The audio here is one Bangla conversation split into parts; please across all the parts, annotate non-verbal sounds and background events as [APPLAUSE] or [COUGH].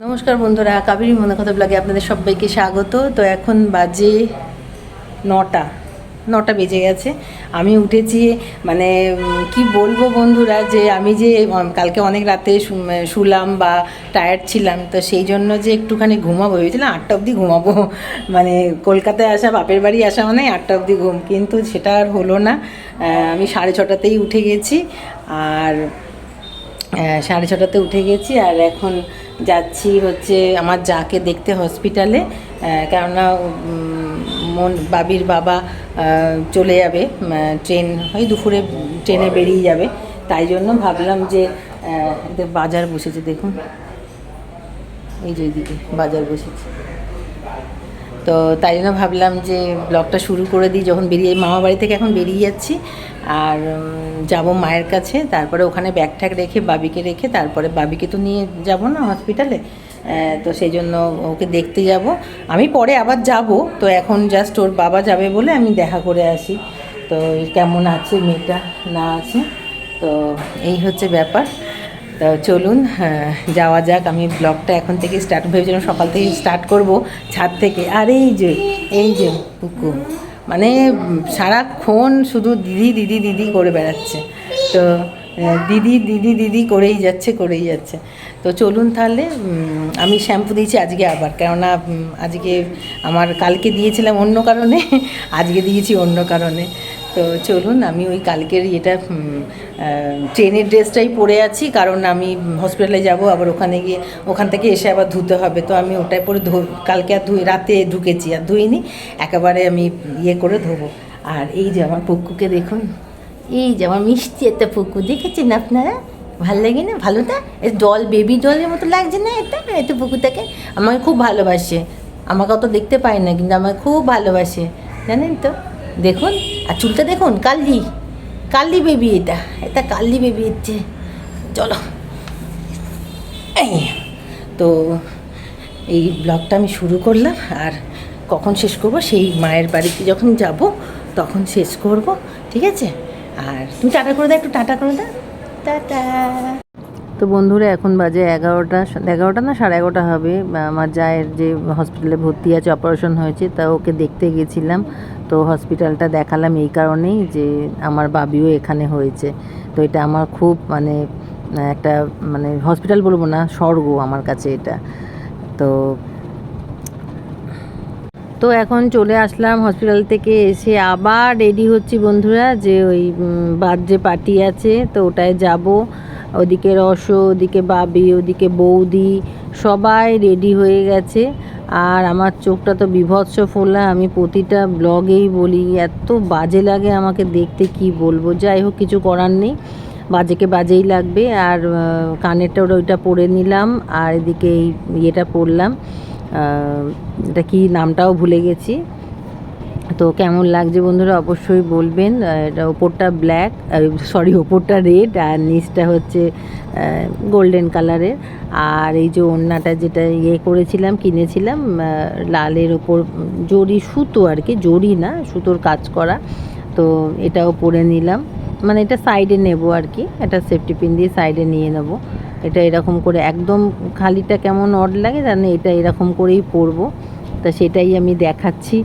নমস্কার বন্ধুরা, কাবেরী মনে কথা ব্লগে আপনাদের সবাইকে স্বাগত। তো এখন বাজে নটা নটা বেজে গেছে। আমি উঠেছি মানে কি বলব বন্ধুরা, যে আমি যে কালকে অনেক রাতে শুলাম বা টায়ার্ড ছিলাম, তো সেই জন্য যে একটুখানি ঘুমাবো, ভেবেছিলাম আটটা অবধি ঘুমাবো। [LAUGHS] মানে কলকাতায় আসা, বাপের বাড়ি আসা মানে আটটা অবধি ঘুম, কিন্তু সেটা আর হলো না। আমি সাড়ে ছটাতেই উঠে গেছি, আর সাড়ে ছটাতে উঠে গেছি আর এখন যাচ্ছি হচ্ছে আমার যাকে দেখতে হসপিটালে কেননা মন বাবির বাবা চলে যাবে ট্রেন ওই দুপুরে ট্রেনে বেরিয়ে যাবে। তাই জন্য ভাবলাম যে বাজার বসেছে দেখুন। এই যে এইদিকে বাজার বসেছে। তো তাই জন্য ভাবলাম যে ব্লগটা শুরু করে দিই যখন বেরিয়ে মামা বাড়ি থেকে এখন বেরিয়ে যাচ্ছি। আর যাব মায়ের কাছে। তারপরে ওখানে ব্যাগ ট্যাগ রেখে, বাবিকে রেখে, তারপরে বাবিকে তো নিয়ে যাব না হসপিটালে তো সেই জন্য ওকে দেখতে যাব। আমি পরে আবার যাব। তো এখন জাস্ট ওর বাবা যাবে বলে আমি দেখা করে আসি। তো কেমন আছে, মেয়েটা না আছে? তো এই হচ্ছে ব্যাপার। তো চলুন যাওয়া যাক। আমি ব্লগটা এখন থেকে স্টার্ট ভেবেছিলাম সকাল থেকে স্টার্ট করব ছাদ থেকে। আর এই যে এই যে পুকু মানে সারাক্ষণ শুধু দিদি দিদি দিদি করে বেড়াচ্ছে। তো দিদি দিদি দিদি করেই যাচ্ছে করেই যাচ্ছে। তো চলুন তাহলে আমি শ্যাম্পু দিয়েছি আজকে আবার। কেননা আজকে আমার, কালকে দিয়েছিলাম অন্য কারণে, আজকে দিয়েছি অন্য কারণে। তো চলুন আমি ওই কালকের আহ, ট্রেনের ড্রেসটাই পরে আছি কারণ আমি হসপিটালে যাব আবার ওখানে গিয়ে ওখান থেকে এসে আবার ধুতে হবে। তো আমি ওটাই পরে ধো কালকে আর ধুই রাতে ঢুকেছি আর ধুইনি একেবারে আমি ইয়ে করে ধোবো। আর এই যে আমার পুকুকে দেখুন এই যে আমার মিষ্টি একটা পুকু দেখেছেন আপনারা? ভালো লাগে না? ভালো না? জল বেবি জলের মতো লাগছে না এটা? এটা পুকুরটাকে? আমাকে খুব ভালোবাসে। আমাকে অত দেখতে পায় না কিন্তু আমাকে খুব ভালোবাসে। জানেন তো? দেখুন, আর চুলটা দেখুন কাল্লি কাল্লি বেবি এটা এটা কাল্লি বেবি হচ্ছে। চলো। তো এই ব্লগটা আমি শুরু করলাম, আর কখন শেষ করব? সেই মায়ের বাড়িতে যখন যাব, তখন শেষ করব, ঠিক আছে? আর তুমি টাটা করে দাও, একটু টাটা করে দাও। টাটা। তো বন্ধুরা, এখন বাজে এগারোটা এগারোটা না সাড়ে এগারোটা হবে। আমার জায়ের যে হসপিটালে ভর্তি আছে অপারেশন হয়েছে, তা ওকে দেখতে গেছিলাম। তো হসপিটালটা দেখালাম এই কারণেই যে আমার বাবিও এখানে হয়েছে। তো এটা আমার খুব মানে একটা মানে হসপিটাল বলব না, স্বর্গ আমার কাছে এটা। তো তো এখন চলে আসলাম হসপিটাল থেকে এসে আবার রেডি হচ্ছি বন্ধুরা যে ওই বার্থডে পার্টি আছে, তো ওটায় যাব। ওদিকে রস ওদিকে বাবি, ওদিকে বৌদি, সবাই রেডি হয়ে গেছে। আর আমার চোখটা তো বিভৎস ফোলা, আমি প্রতিটা ব্লগেই বলি, এত বাজে লাগে আমাকে দেখতে, কি বলব? যাই হোক, কিছু করার নেই। বাজেকে বাজেই লাগবে, আর কানেরটা ওটা, ওইটা পরে নিলাম, আর এদিকে এই ইয়েটা পরলাম। এটা কি নামটাও ভুলে গেছি। তো কেমন লাগছে বন্ধুরা অবশ্যই বলবেন এটা ওপরটা ব্ল্যাক সরি ওপরটা রেড আর নিচটা হচ্ছে গোল্ডেন কালারের আর এই যে ওড়নাটা যেটা ইয়ে করেছিলাম, কিনেছিলাম লালের ওপর জরি সুতো আর কি, জরি না, সুতোর কাজ করা। তো এটাও পরে নিলাম। মানে এটা সাইডে নেব আর কি এটা সেফটি পিন দিয়ে সাইডে নিয়ে নেব। এটা এরকম করে একদম খালিটা কেমন অড লাগে জানে এটা এরকম করেই পরবো। তা সেটাই আমি দেখাচ্ছি।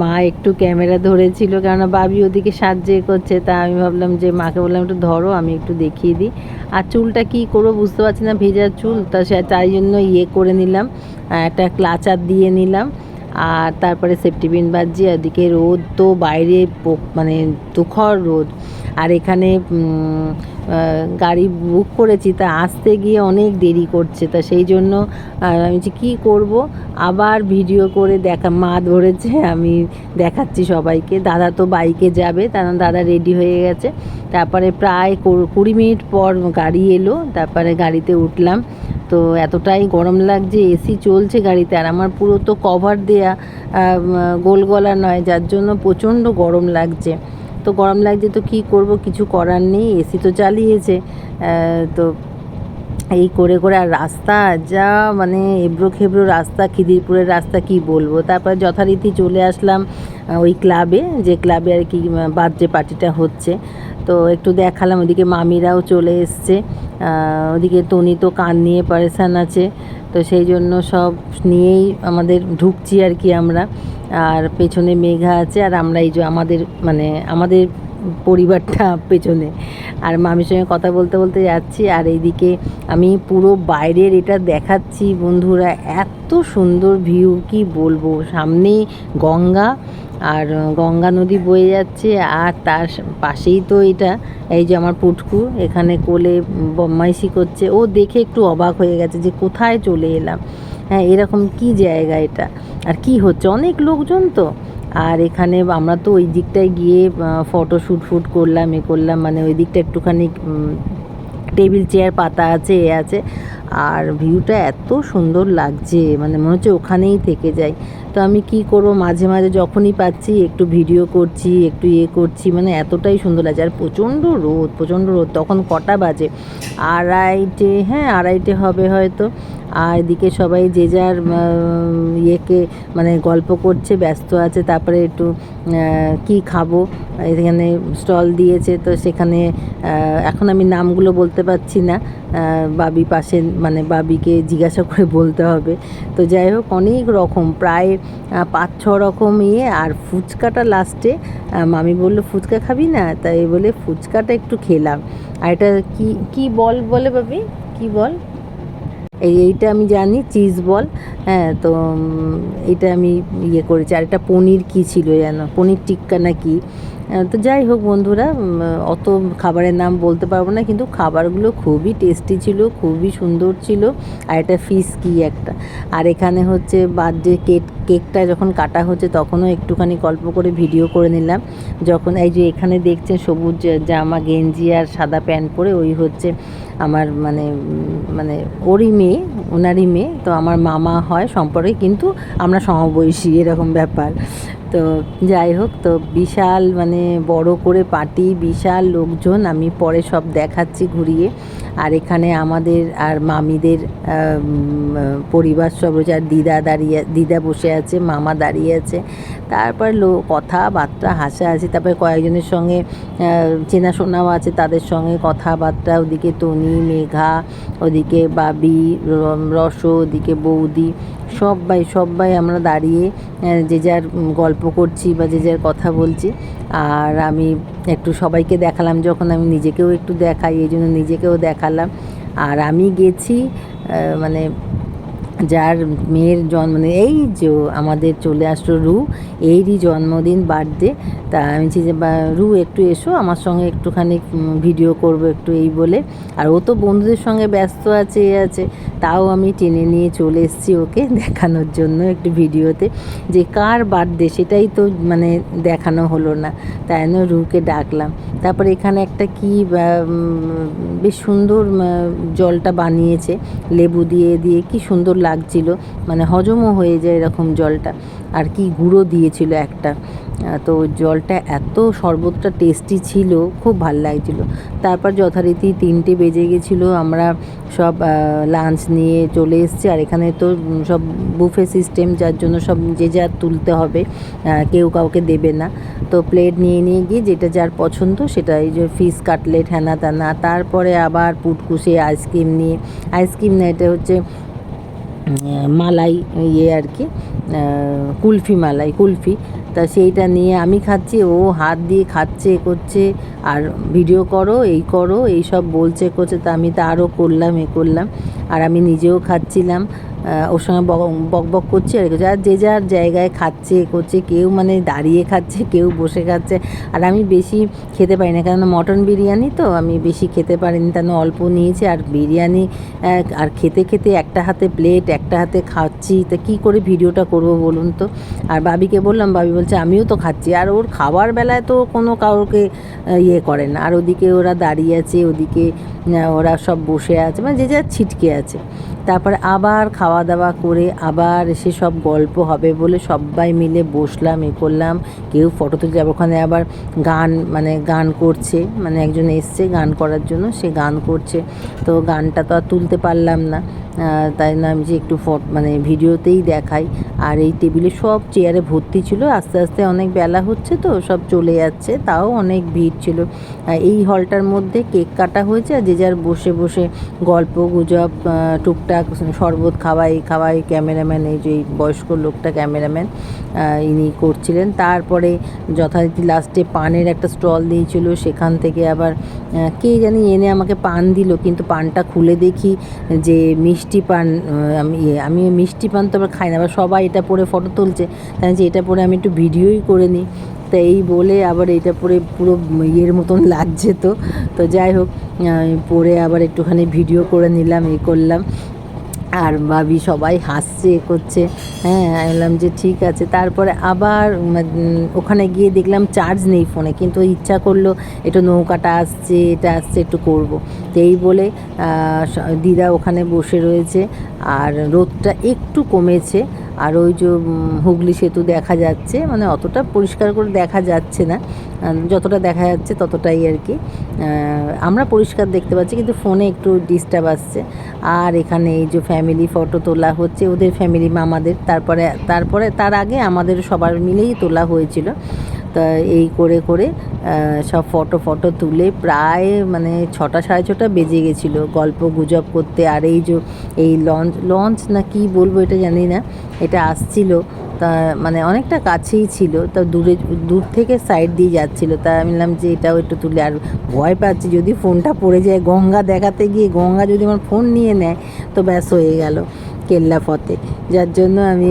মা একটু ক্যামেরা ধরেছিল কেননা বাবি ওদিকে সাহায্য করছে, তা আমি ভাবলাম যে মাকে বললাম, একটু ধরো, আমি একটু দেখিয়ে দিই। আর চুলটা কি করব বুঝতে পারছি না, ভেজা চুল, তা সে তাই জন্য ইয়ে করে নিলাম একটা ক্লাচার দিয়ে নিলাম। আর তারপরে সেফটি পিন বাজছি ওদিকে রোদ তো বাইরে মানে তুখর রোদ। আর এখানে গাড়ি বুক করেছি, তা আসতে গিয়ে অনেক দেরি করছে। তা সেই জন্য আমি যে কী করব? আবার ভিডিও করে দেখা মা ধরেছে, আমি দেখাচ্ছি সবাইকে। দাদা তো বাইকে যাবে কারণ দাদা রেডি হয়ে গেছে। তারপরে প্রায় কুড়ি মিনিট পর গাড়ি এলো, তারপরে গাড়িতে উঠলাম। তো এতটাই গরম লাগছে, এসি চলছে গাড়িতে, আর আমার পুরো তো কভার দেয়া গোল গলা নয়, যার জন্য প্রচণ্ড গরম লাগছে। তো গরম লাগছে তো কি করব, কিছু করার নেই, এসি তো চালিয়েছে তো এই করে করে, আর রাস্তা যা মানে এবড়ো খেবড়ো রাস্তা, খিদিরপুরের রাস্তা কি বলব? তারপর যথারীতি চলে আসলাম ওই ক্লাবে যে ক্লাবে আর কি বার্থডে পার্টিটা হচ্ছে। তো একটু দেখালাম, ওদিকে মামিরাও চলে এসছে। ওদিকে তনি তো কান নিয়ে পারেশান আছে। তো সেই জন্য সব নিয়েই আমাদের ঢুকছি আর কি আমরা। আর পেছনে মেঘা আছে আর আমরা এই যে আমাদের মানে আমাদের পরিবারটা পেছনে। আর মামির সঙ্গে কথা বলতে বলতে যাচ্ছি আর এইদিকে আমি পুরো বাইরের এটা দেখাচ্ছি বন্ধুরা, এত সুন্দর ভিউ কি বলব? সামনেই গঙ্গা আর গঙ্গা নদী বয়ে যাচ্ছে আর তার পাশেই তো এটা, এই যে আমার পুটকু, এখানে কোলে বদমাইশি করছে। ও দেখে একটু অবাক হয়ে গেছে যে কোথায় চলে এলাম। হ্যাঁ এরকম কি জায়গা এটা? আর কি হচ্ছে? অনেক লোকজন তো। আর এখানে আমরা তো ওই দিকটায় গিয়ে ফটো শ্যুট ফুট করলাম, এ করলাম মানে ওই দিকটা একটুখানি টেবিল চেয়ার পাতা আছে, এ আছে। আর ভিউটা এত সুন্দর লাগছে মানে মনে হচ্ছে ওখানেই থেকে যাই। তো আমি কি করব, মাঝে মাঝে যখনই পাচ্ছি, একটু ভিডিও করছি, একটু ইয়ে করছি মানে এতটাই সুন্দর লাগছে। আর প্রচণ্ড রোদ প্রচণ্ড রোদ, তখন কটা বাজে? আড়াইটে হ্যাঁ আড়াইটে হবে হয়তো। আর এদিকে সবাই যে যার ইয়েকে মানে গল্প করছে, ব্যস্ত আছে, তারপরে একটু কি খাব, এখানে স্টল দিয়েছে, তো সেখানে এখন আমি নামগুলো বলতে পারছি না বাবি পাশে মানে বাবিকে জিজ্ঞাসা করে বলতে হবে। তো যাই হোক, অনেক রকম, প্রায় পাঁচ, ছ রকম ইয়ে আর ফুচকাটা লাস্টে মামি বলল, ফুচকা খাবি না? তাই বলে, ফুচকাটা একটু খেলাম। আর এটা কি কি বল বলে বাবি? কি বল? এই এইটা আমি জানি চিজ বল হ্যাঁ তো এটা আমি ইয়ে করেছি। আর একটা পনির কী ছিল যেন? পনির টিক্কা না কি? তো যাই হোক বন্ধুরা অত খাবারের নাম বলতে পারব না, কিন্তু খাবারগুলো খুবই টেস্টি ছিল, খুবই সুন্দর ছিল, আর এটা ফিস কি একটা। আর এখানে হচ্ছে বার্থডে কেক কেকটা যখন কাটা হচ্ছে, তখনও একটুখানি গল্প করে ভিডিও করে নিলাম। যখন এই যে এখানে দেখছেন সবুজ জামা, গেঞ্জি আর সাদা প্যান্ট পরে, ওই হচ্ছে আমার মানে মানে ওরই মেয়ে, ওনারই মেয়ে, তো আমার মামা হয় সম্পর্কে, কিন্তু আমরা সমবয়সী, এরকম ব্যাপার। তো যাই হোক, তো বিশাল মানে বড় করে পার্টি, বিশাল লোকজন, আমি পরে সব দেখাচ্ছি ঘুরিয়ে। আর এখানে আমাদের আর মামিদের পরিবার সব আর দিদা দাঁড়িয়ে, দিদা বসে আছে, মামা দাঁড়িয়ে আছে। তারপর লো, কথাবার্তা, হাসাহাসি, তারপরে কয়েকজনের সঙ্গে চেনাশোনাও আছে তাদের সঙ্গে, কথাবার্তা, ওদিকে তনি, মেঘা, ওদিকে বাবি রস, ওদিকে বৌদি, সবাই সবাই আমরা দাঁড়িয়ে যে যার গল্প করছি বা যে যার কথা বলছি। আর আমি একটু সবাইকে দেখালাম, যখন আমি নিজেকেও একটু দেখাই, এই জন্য নিজেকেও দেখালাম। আর আমি গেছি মানে যার মেয়ের জন্ম মানে এই যে আমাদের চলে আসলো রু, এরই জন্মদিন বার্থডে তা আমি যে রু, একটু এসো, আমার সঙ্গে একটুখানি ভিডিও করব একটু এই বলে। আর ও তো বন্ধুদের সঙ্গে ব্যস্ত আছে, এ আছে, তাও আমি টেনে নিয়ে চলে এসেছি ওকে [LAUGHS] দেখানোর জন্য একটু ভিডিওতে যে, কার বার্থডে সেটাই তো মানে দেখানো হলো না। তাই জন্য রুকে ডাকলাম। তারপর এখানে একটা কি বেশ সুন্দর জলটা বানিয়েছে, লেবু দিয়ে দিয়ে, কি সুন্দর লাগছিল মানে হজমও হয়ে যায় এরকম জলটা। আর কি গুঁড়ো দিয়েছিল একটা। তো জলটা এত শরবতটা টেস্টি ছিল, খুব ভালো লাগছিল। তারপর যথারীতি তিনটে বেজে গেছিল, আমরা সব লাঞ্চ নিয়ে চলে এসেছি। আর এখানে তো সব বুফে সিস্টেম যার জন্য সব যে যার তুলতে হবে কেউ কাউকে দেবে না। তো প্লেট নিয়ে নিয়ে গিয়ে যেটা যার পছন্দ, সেটা এই যে ফিস কাটলেট হ্যানা তানা তারপরে আবার পুটকুসে আইসক্রিম নিয়ে। আইসক্রিম না, এটা হচ্ছে মালাই ইয়ে আর কি কুলফি মালাই, কুলফি। তা সেইটা নিয়ে আমি খাচ্ছি, ও হাত দিয়ে খাচ্ছে, এ করছে, আর ভিডিও করো, এই করো এই সব বলছে, করছে, তা আমি তা আরও করলাম, এ করলাম, আর আমি নিজেও খাচ্ছিলাম। ওর সঙ্গে বক বক করছে আর আর যে যার জায়গায় খাচ্ছে, করছে, কেউ মানে দাঁড়িয়ে খাচ্ছে, কেউ বসে খাচ্ছে। আর আমি বেশি খেতে পারি না কেন মটন বিরিয়ানি তো আমি বেশি খেতে পারিনি। তেন অল্প নিয়েছি আর বিরিয়ানি আর খেতে খেতে একটা হাতে প্লেট একটা হাতে খাচ্ছি। তা কী করে ভিডিওটা করব বলুন তো? আর বাবিকে বললাম, বাবি বলছে, আমিও তো খাচ্ছি। আর ওর খাবার বেলায় তো কোনো কাউকে ইয়ে করে না। আর ওদিকে ওরা দাঁড়িয়ে আছে, ওদিকে ওরা সব বসে আছে। মানে যে যার ছিটকে আছে। তারপরে আবার খাওয়া দাওয়া করে আবার এসে সব গল্প হবে বলে সবাই মিলে বসলাম, এ করলাম। কেউ ফটো তুলতে যাবে ওখানে আবার গান মানে গান করছে। মানে একজন এসছে গান করার জন্য, সে গান করছে। তো গানটা তো আর তুলতে পারলাম না। তাই না আমি যে একটু ফট মানে ভিডিওতেই দেখাই। আর এই টেবিলে সব চেয়ারে ভর্তি ছিল। আস্তে আস্তে অনেক বেলা হচ্ছে তো, সব চলে যাচ্ছে। তাও অনেক ভিড় ছিল। এই হলটার মধ্যে কেক কাটা হয়েছে, আর যে যার বসে বসে গল্প গুজব টুকটাক টুকটাক শরবত খাওয়াই খাওয়াই ক্যামেরাম্যান এই যে বয়স্ক লোকটা ক্যামেরাম্যান ইনি করছিলেন। তারপরে যথারীতি লাস্টে পানের একটা স্টল দিয়েছিল সেখান থেকে আবার কে জানি এনে আমাকে পান দিল কিন্তু পানটা খুলে দেখি যে মিষ্টি পান আমি ইয়ে, আমি মিষ্টি পান তো আবার খাই না আবার সবাই এটা পরে ফটো তুলছে। তাই যে এটা পরে আমি একটু ভিডিওই করে নিই। তা এই বলে আবার এটা পরে পুরো ইয়ের মতন লাগছে তো। তো যাই হোক পরে আবার একটুখানি ভিডিও করে নিলাম এই করলাম। আর ভাবি সবাই হাসছে, করছে। হ্যাঁ আমি বললাম যে ঠিক আছে। তারপরে আবার ওখানে গিয়ে দেখলাম চার্জ নেই ফোনে কিন্তু ইচ্ছা করল, একটু নৌকাটা আসছে, এটা আসছে, একটু করব। তো এই বলে দিদা ওখানে বসে রয়েছে। আর রোদটা একটু কমেছে। আর ওই যে হুগলি সেতু দেখা যাচ্ছে মানে অতটা পরিষ্কার করে দেখা যাচ্ছে না। যতটা দেখা যাচ্ছে ততটাই আর কি। আমরা পরিষ্কার দেখতে পাচ্ছি, কিন্তু ফোনে একটু ডিস্টার্ব আসছে। আর এখানে এই যে ফ্যামিলি ফটো তোলা হচ্ছে, ওদের ফ্যামিলি মামাদের। তারপরে তারপরে, তার আগে আমাদের সবার মিলেই তোলা হয়েছিল। তা এই করে করে সব ফটো ফটো তুলে প্রায় মানে ছটা সাড়ে ছটা বেজে গেছিল গল্প গুজব করতে। আর এই যে, এই লঞ্চ লঞ্চ না কি বলব এটা জানি না, এটা আসছিল। তা মানে অনেকটা কাছেই ছিল, তা দূরে, দূর থেকে সাইড দিয়ে যাচ্ছিল। তা আমি বললাম যে এটাও একটু তুলে, আর ভয় পাচ্ছি যদি ফোনটা পড়ে যায় গঙ্গা দেখাতে গিয়ে, গঙ্গা যদি আমার ফোন নিয়ে নেয়, তো ব্যাস হয়ে গেল কেল্লা ফতে যার জন্য আমি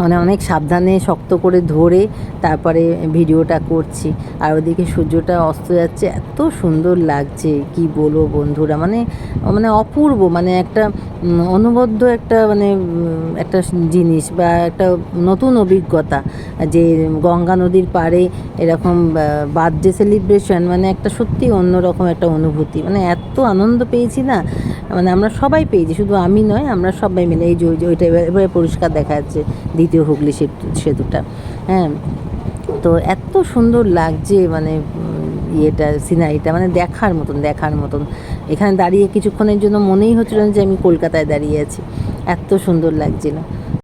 মানে অনেক সাবধানে শক্ত করে ধরে তারপরে ভিডিওটা করছি। আর ওদিকে সূর্যটা অস্ত যাচ্ছে এত সুন্দর লাগছে কি বলব বন্ধুরা? মানে মানে অপূর্ব মানে একটা উম, অনবদ্য একটা মানে একটা জিনিস বা একটা নতুন অভিজ্ঞতা যে গঙ্গা নদীর পাড়ে এরকম বার্থডে সেলিব্রেশন মানে একটা সত্যি অন্যরকম একটা অনুভূতি। মানে এত আনন্দ পেয়েছি না মানে আমরা সবাই পেয়েছি শুধু আমি নয় আমরা সবাই মিলে এই যে ওইটা এবারে পরিষ্কার দেখা যাচ্ছে দ্বিতীয় হুগলি সেতু সেতুটা। হ্যাঁ তো এত সুন্দর লাগছে মানে ইয়েটা, সিনারিটা মানে দেখার মতন দেখার মতন। এখানে দাঁড়িয়ে কিছুক্ষণের জন্য মনেই হচ্ছিল না যে আমি কলকাতায় দাঁড়িয়ে আছি। এত সুন্দর লাগছিল।